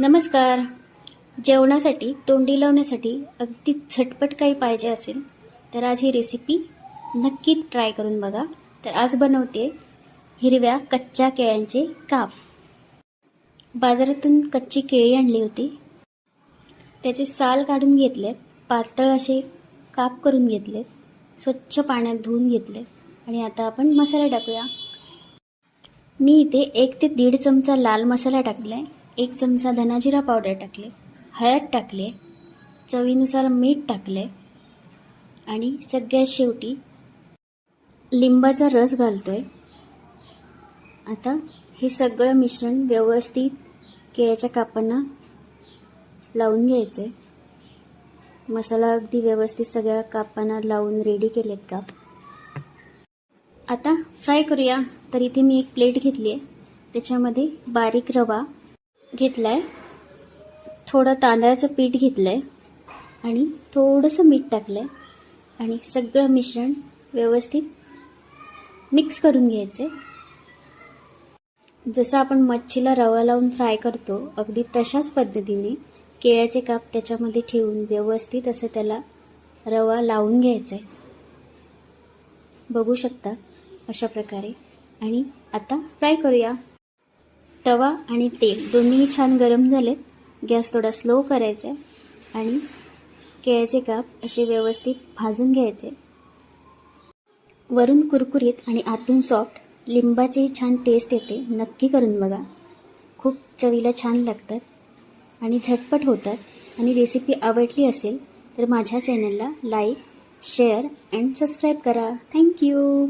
नमस्कार. जेवणासाठी तोंडी लावण्यासाठी अगदी झटपट काही पाहिजे असेल तर आज ही रेसिपी नक्की ट्राय करून बघा. तर आज बनवते हिरव्या कच्च्या केळ्यांचे काप. बाजारातून कच्ची केळी आणली होती. त्याचे साल काढून घेतलेत पातळ असे काप करून घेतलेत स्वच्छ पाण्यात धुवून घेतलेत आणि आता आपण मसाला टाकूया. मी इथे एक ते दीड चमचा लाल मसाला टाकला आहे एक चमचा धनाजिरा पावडर टाकले हळद टाकले चवीनुसार मीठ टाकले आणि सगळ्यात शेवटी लिंबाचा रस घालतो आहे आता हे सगळं मिश्रण व्यवस्थित केळ्याच्या कापांना लावून घ्यायचं आहे मसाला अगदी व्यवस्थित सगळ्या कापांना लावून रेडी केलेत काप. आता फ्राय करूया. तर इथे मी एक प्लेट घेतली आहे त्याच्यामध्ये बारीक रवा घेतला आहे थोडं तांदळाचं पीठ घेतलं आहे आणि थोडंसं मीठ टाकलं आहे आणि सगळं मिश्रण व्यवस्थित मिक्स करून घ्यायचं आहे जसं आपण मच्छीला रवा लावून फ्राय करतो अगदी तशाच पद्धतीने केळ्याचे काप त्याच्यामध्ये ठेवून व्यवस्थित असं त्याला रवा लावून घ्यायचा आहे बघू शकता अशा प्रकारे. आणि आता फ्राय करूया. तवा आणि तेल दोन्हीही छान गरम झालेत गॅस थोडा स्लो करायचा आहे आणि केळ्याचे काप असे व्यवस्थित भाजून घ्यायचे. वरून कुरकुरीत आणि आतून सॉफ्ट लिंबाची छान टेस्ट येते. नक्की करून बघा. खूप चवीला छान लागतात आणि झटपट होतात. आणि रेसिपी आवडली असेल तर माझ्या चॅनलला लाईक शेअर अँड सबस्क्राईब करा. Thank you